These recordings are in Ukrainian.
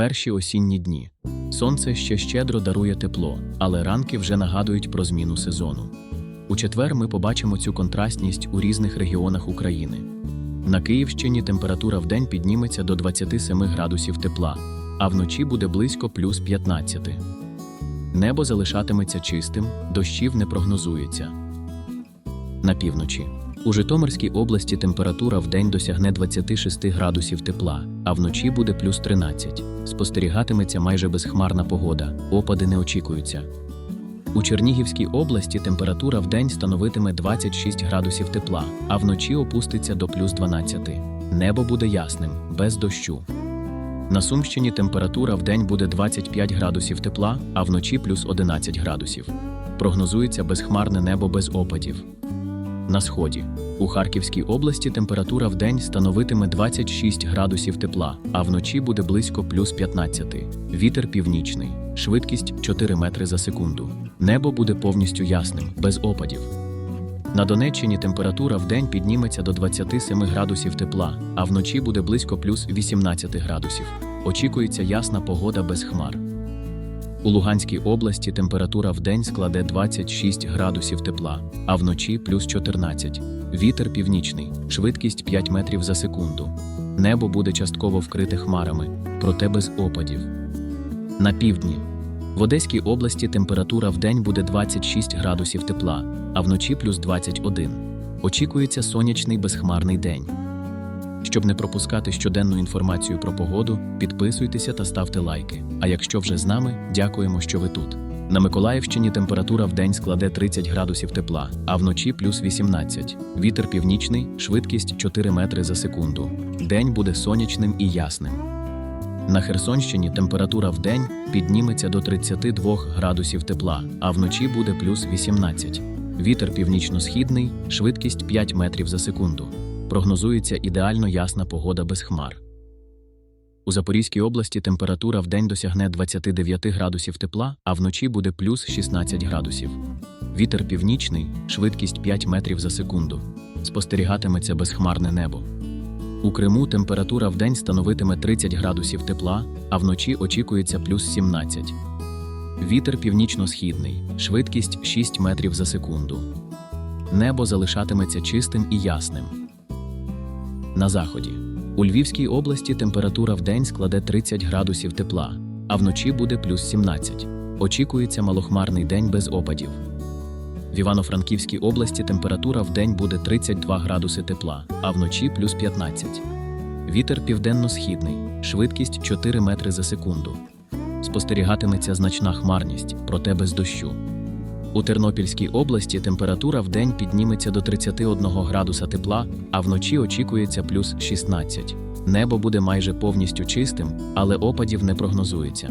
Перші осінні дні. Сонце ще щедро дарує тепло, але ранки вже нагадують про зміну сезону. У четвер ми побачимо цю контрастність у різних регіонах України. На Київщині температура вдень підніметься до 27 градусів тепла, а вночі буде близько плюс 15. Небо залишатиметься чистим, дощів не прогнозується. На півночі. У Житомирській області температура вдень досягне 26 градусів тепла, а вночі буде плюс 13. Спостерігатиметься майже безхмарна погода, опади не очікуються. У Чернігівській області температура вдень становитиме 26 градусів тепла, а вночі опуститься до плюс 12. Небо буде ясним, без дощу. На Сумщині температура вдень буде 25 градусів тепла, а вночі плюс 11 градусів. Прогнозується безхмарне небо без опадів. На сході. У Харківській області температура вдень становитиме 26 градусів тепла, а вночі буде близько плюс 15. Вітер північний, швидкість 4 метри за секунду. Небо буде повністю ясним, без опадів. На Донеччині температура вдень підніметься до 27 градусів тепла, а вночі буде близько плюс 18 градусів. Очікується ясна погода без хмар. У Луганській області температура вдень складе 26 градусів тепла, а вночі плюс 14. Вітер північний, швидкість 5 метрів за секунду. Небо буде частково вкрите хмарами, проте без опадів. На півдні. В Одеській області температура вдень буде 26 градусів тепла, а вночі плюс 21. Очікується сонячний безхмарний день. Щоб не пропускати щоденну інформацію про погоду, підписуйтеся та ставте лайки. А якщо вже з нами, дякуємо, що ви тут. На Миколаївщині температура в день складе 30 градусів тепла, а вночі плюс 18. Вітер північний, швидкість 4 метри за секунду. День буде сонячним і ясним. На Херсонщині температура в день підніметься до 32 градусів тепла, а вночі буде плюс 18. Вітер північно-східний, швидкість 5 метрів за секунду. Прогнозується ідеально ясна погода без хмар. У Запорізькій області температура вдень досягне 29 градусів тепла, а вночі буде плюс 16 градусів. Вітер північний, швидкість 5 метрів за секунду. Спостерігатиметься безхмарне небо. У Криму температура вдень становитиме 30 градусів тепла, а вночі очікується плюс 17. Вітер північно-східний, швидкість 6 метрів за секунду. Небо залишатиметься чистим і ясним. На заході. У Львівській області температура вдень складе 30 градусів тепла, а вночі буде плюс 17. Очікується малохмарний день без опадів. В Івано-Франківській області температура вдень буде 32 градуси тепла, а вночі плюс 15. Вітер південно-східний, швидкість 4 метри за секунду. Спостерігатиметься значна хмарність, проте без дощу. У Тернопільській області температура вдень підніметься до 31 градуса тепла, а вночі очікується плюс 16. Небо буде майже повністю чистим, але опадів не прогнозується.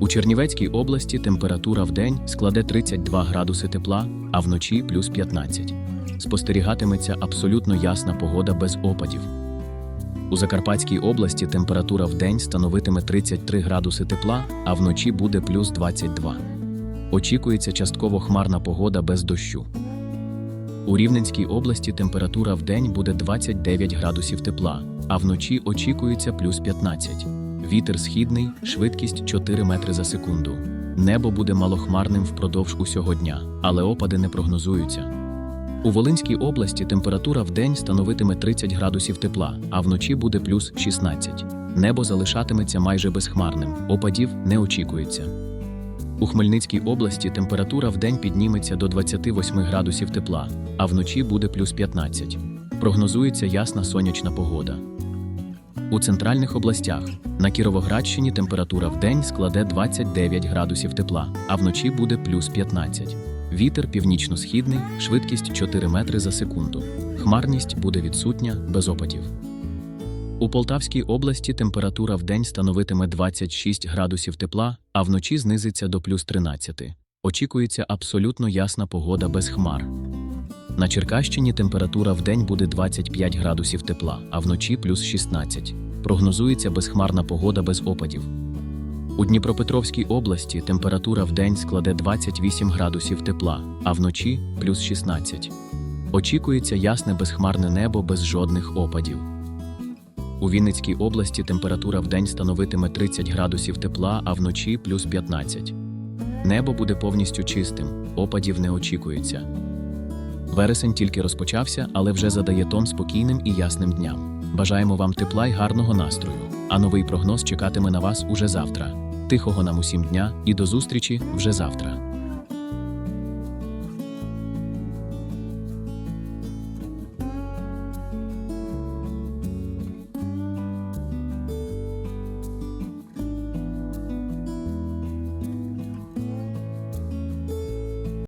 У Чернівецькій області температура вдень складе 32 градуси тепла, а вночі плюс 15. Спостерігатиметься абсолютно ясна погода без опадів. У Закарпатській області температура вдень становитиме 33 градуси тепла, а вночі буде плюс 22. Очікується частково хмарна погода без дощу. У Рівненській області температура вдень буде 29 градусів тепла, а вночі очікується плюс 15. Вітер східний, швидкість 4 метри за секунду. Небо буде малохмарним впродовж усього дня, але опади не прогнозуються. У Волинській області температура вдень становитиме 30 градусів тепла, а вночі буде плюс 16. Небо залишатиметься майже безхмарним, опадів не очікується. У Хмельницькій області температура вдень підніметься до 28 градусів тепла, а вночі буде плюс 15. Прогнозується ясна сонячна погода. У центральних областях на Кіровоградщині температура вдень складе 29 градусів тепла, а вночі буде плюс 15. Вітер північно-східний, швидкість 4 метри за секунду. Хмарність буде відсутня без опадів. У Полтавській області температура вдень становитиме 26 градусів тепла, а вночі знизиться до плюс 13. Очікується абсолютно ясна погода без хмар. На Черкащині температура вдень буде 25 градусів тепла, а вночі плюс 16. Прогнозується безхмарна погода без опадів. У Дніпропетровській області температура вдень складе 28 градусів тепла, а вночі плюс 16. Очікується ясне безхмарне небо без жодних опадів. У Вінницькій області температура вдень становитиме 30 градусів тепла, а вночі плюс 15. Небо буде повністю чистим, опадів не очікується. Вересень тільки розпочався, але вже задає тон спокійним і ясним дням. Бажаємо вам тепла й гарного настрою. А новий прогноз чекатиме на вас уже завтра. Тихого нам усім дня і до зустрічі вже завтра.